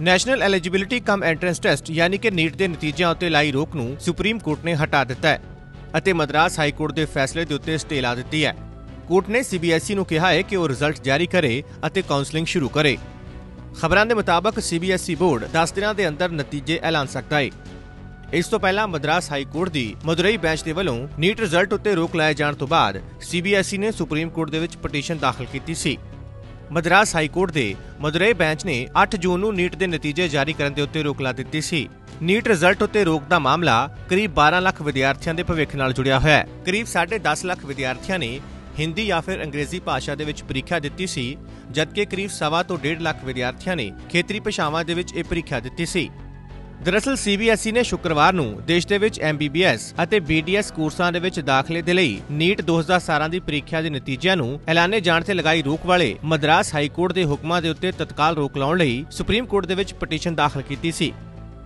National eligibility cum entrance test, ਯਾਨੀ ਕਿ NEET ਦੇ ਨਤੀਜਿਆਂ ਉੱਤੇ ਲਾਈ ਰੋਕ ਨੂੰ ਸੁਪਰੀਮ ਕੋਰਟ ਨੇ ਹਟਾ ਦਿੱਤਾ ਹੈ ਅਤੇ ਮਦਰਾਸ ਹਾਈ ਕੋਰਟ ਦੇ ਫੈਸਲੇ ਦੇ ਉੱਤੇ ਸਟੇ ਲਾ ਦਿੱਤੀ ਹੈ। ਕੋਰਟ ਨੇ ਸੀਬੀਐਸਈ ਨੂੰ ਕਿਹਾ ਹੈ ਕਿ ਉਹ ਰਿਜ਼ਲਟ ਜਾਰੀ ਕਰੇ ਅਤੇ ਕਾਉਂਸਲਿੰਗ ਸ਼ੁਰੂ ਕਰੇ। ਖਬਰਾਂ ਦੇ ਮੁਤਾਬਕ ਸੀਬੀਐਸਈ ਬੋਰਡ 10 ਦਿਨਾਂ ਦੇ ਅੰਦਰ ਨਤੀਜੇ ਐਲਾਨ ਸਕਦਾ ਹੈ ਇਸ ਤੋਂ ਪਹਿਲਾਂ ਮਦਰਾਸ ਹਾਈ ਕੋਰਟ ਦੀ ਮਦੁਰਈ ਬੈਂਚ ਦੇ ਵੱਲੋਂ ਨੀਟ ਰਿਜ਼ਲਟ ਉੱਤੇ ਰੋਕ ਲਾਏ ਜਾਣ ਤੋਂ ਬਾਅਦ ਸੀਬੀਐਸਈ ਨੇ ਸੁਪਰੀਮ ਕੋਰਟ ਦੇ ਵਿੱਚ ਪਟੀਸ਼ਨ ਦਾਖਲ ਕੀਤੀ ਸੀ। ਮਦਰਾਸ ਹਾਈ ਕੋਰਟ ਦੇ ਮਦੁਰਈ ਬੈਂਚ ਨੇ 8 ਜੂਨ ਨੂੰ ਨੀਟ ਦੇ ਨਤੀਜੇ ਜਾਰੀ ਕਰਨ ਦੇ ਉੱਤੇ ਰੋਕ ਲਾ ਦਿੱਤੀ ਸੀ। ਨੀਟ ਰਿਜ਼ਲਟ ਉੱਤੇ ਰੋਕ ਦਾ ਮਾਮਲਾ ਕਰੀਬ 12 ਲੱਖ ਵਿਦਿਆਰਥੀਆਂ ਦੇ ਭਵਿੱਖ ਨਾਲ ਜੁੜਿਆ ਹੋਇਆ ਹੈ। ਕਰੀਬ 10.5 ਲੱਖ ਵਿਦਿਆਰਥੀਆਂ ਨੇ ਹਿੰਦੀ ਜਾਂ ਫਿਰ ਅੰਗਰੇਜ਼ੀ ਭਾਸ਼ਾ ਦੇ ਵਿੱਚ ਪ੍ਰੀਖਿਆ ਦਿੱਤੀ ਸੀ, ਜਦਕਿ ਕਰੀਬ ਸਵਾ ਤੋਂ 1.5 ਲੱਖ ਵਿਦਿਆਰਥੀਆਂ ਨੇ ਖੇਤਰੀ ਭਾਸ਼ਾਵਾਂ ਦੇ ਵਿੱਚ ਇਹ ਪ੍ਰੀਖਿਆ ਦਿੱਤੀ ਸੀ। ਦਰਅਸਲ ਸੀਬੀਐਸਈ ਨੇ ਸ਼ੁੱਕਰਵਾਰ ਨੂੰ ਦੇਸ਼ ਦੇ ਵਿੱਚ ਐਮਬੀਬੀਐਸ ਅਤੇ ਬੀਡੀਐਸ ਕੋਰਸਾਂ ਦੇ ਵਿੱਚ ਦਾਖਲੇ ਦੇ ਲਈ ਨੀਟ 2017 ਦੀ ਪ੍ਰੀਖਿਆ ਦੇ ਨਤੀਜਿਆਂ ਨੂੰ ਐਲਾਨੇ ਜਾਣ ਤੇ ਲਗਾਈ ਰੋਕ ਵਾਲੇ ਮਦਰਾਸ ਹਾਈ ਕੋਰਟ ਦੇ ਹੁਕਮਾਂ ਦੇ ਉੱਤੇ ਤਤਕਾਲ ਰੋਕ ਲਾਉਣ ਲਈ ਸੁਪਰੀਮ ਕੋਰਟ ਦੇ ਵਿੱਚ ਪਟੀਸ਼ਨ ਦਾਖਲ ਕੀਤੀ ਸੀ।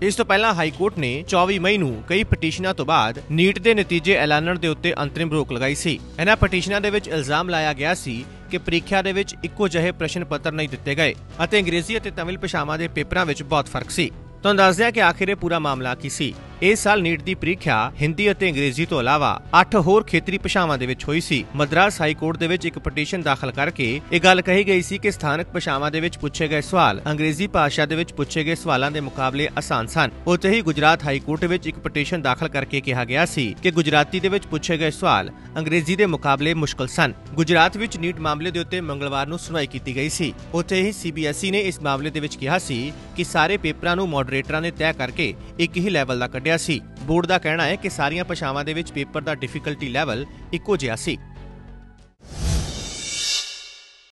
ਇਸ ਤੋਂ ਪਹਿਲਾਂ ਹਾਈ ਕੋਰਟ ਨੇ 24 ਮਈ ਨੂੰ ਕਈ ਪਟੀਸ਼ਨਾਂ ਤੋਂ ਬਾਅਦ ਨੀਟ ਦੇ ਨਤੀਜੇ ਐਲਾਨਣ ਦੇ ਉੱਤੇ ਅੰਤਰਿਮ ਰੋਕ ਲਗਾਈ ਸੀ। ਇਹਨਾਂ ਪਟੀਸ਼ਨਾਂ ਦੇ ਵਿੱਚ ਇਲਜ਼ਾਮ ਲਾਇਆ ਗਿਆ ਸੀ ਕਿ ਪ੍ਰੀਖਿਆ ਦੇ ਵਿੱਚ ਇੱਕੋ ਜਿਹੇ ਪ੍ਰਸ਼ਨ ਪੱਤਰ ਨਹੀਂ ਦਿੱਤੇ ਗਏ ਅਤੇ ਅੰਗਰੇਜ਼ੀ ਅਤੇ ਤਮਿਲ ਭਾਸ਼ਾਵਾਂ ਦੇ ਪੇਪਰਾਂ ਵਿੱਚ ਬਹੁਤ ਫ਼ਰਕ ਸੀ। ਤੁਹਾਨੂੰ ਦੱਸਦੇ ਹਾਂ ਕਿ ਆਖਿਰ ਇਹ ਪੂਰਾ ਮਾਮਲਾ ਕੀ ਸੀ ਇਸ ਸਾਲ ਨੀਟ ਦੀ ਪ੍ਰੀਖਿਆ ਹਿੰਦੀ ਅਤੇ ਅੰਗਰੇਜ਼ੀ ਤੋਂ ਇਲਾਵਾ 8 ਹੋਰ ਖੇਤਰੀ ਭਾਸ਼ਾਵਾਂ ਦੇ ਵਿੱਚ ਹੋਈ ਸੀ। ਮਦਰਾਸ ਹਾਈ ਕੋਰਟ ਦੇ ਵਿੱਚ ਇੱਕ ਪਟੀਸ਼ਨ ਦਾਖਲ ਕਰਕੇ ਇਹ ਗੱਲ ਕਹੀ ਗਈ ਸੀ ਕਿ ਸਥਾਨਕ ਭਾਸ਼ਾਵਾਂ ਦੇ ਵਿੱਚ ਪੁੱਛੇ ਗਏ ਸਵਾਲ ਅੰਗਰੇਜ਼ੀ ਭਾਸ਼ਾ ਦੇ ਵਿੱਚ ਪੁੱਛੇ ਗਏ ਸਵਾਲਾਂ ਦੇ ਮੁਕਾਬਲੇ ਆਸਾਨ ਸਨ। ਉੱਥੇ ਹੀ ਗੁਜਰਾਤ ਹਾਈ ਕੋਰਟ ਵਿੱਚ ਇੱਕ ਪਟੀਸ਼ਨ ਦਾਖਲ ਕਰਕੇ ਕਿਹਾ ਗਿਆ ਸੀ ਕਿ ਗੁਜਰਾਤੀ ਦੇ ਵਿੱਚ ਪੁੱਛੇ ਗਏ ਸਵਾਲ ਅੰਗਰੇਜ਼ੀ ਦੇ ਮੁਕਾਬਲੇ ਮੁਸ਼ਕਲ ਸਨ। ਗੁਜਰਾਤ ਵਿੱਚ ਨੀਟ ਮਾਮਲੇ ਦੇ ਉੱਤੇ ਮੰਗਲਵਾਰ ਨੂੰ ਸੁਣਵਾਈ ਕੀਤੀ ਗਈ ਸੀ। ਉੱਥੇ ਹੀ ਸੀਬੀਐਸਈ ਨੇ ਇਸ ਮਾਮਲੇ ਦੇ ਵਿੱਚ ਕਿਹਾ ਸੀ ਕਿ ਸਾਰੇ ਪੇਪਰਾਂ ਨੂੰ ਮੋਡਰੇਟਰਾਂ ਨੇ ਤੈਅ ਕਰਕੇ ਇੱਕ ਹੀ ਲੈਵਲ ਦਾ ਕੱਢਿਆ ਸੀ। ਬੋਰਡ ਦਾ ਕਹਿਣਾ ਹੈ ਕਿ ਸਾਰੀਆਂ ਭਾਸ਼ਾਵਾਂ ਦੇ ਵਿੱਚ ਪੇਪਰ ਦਾ ਡਿਫਿਕਲਟੀ ਲੈਵਲ ਇੱਕੋ ਜਿਹਾ ਸੀ।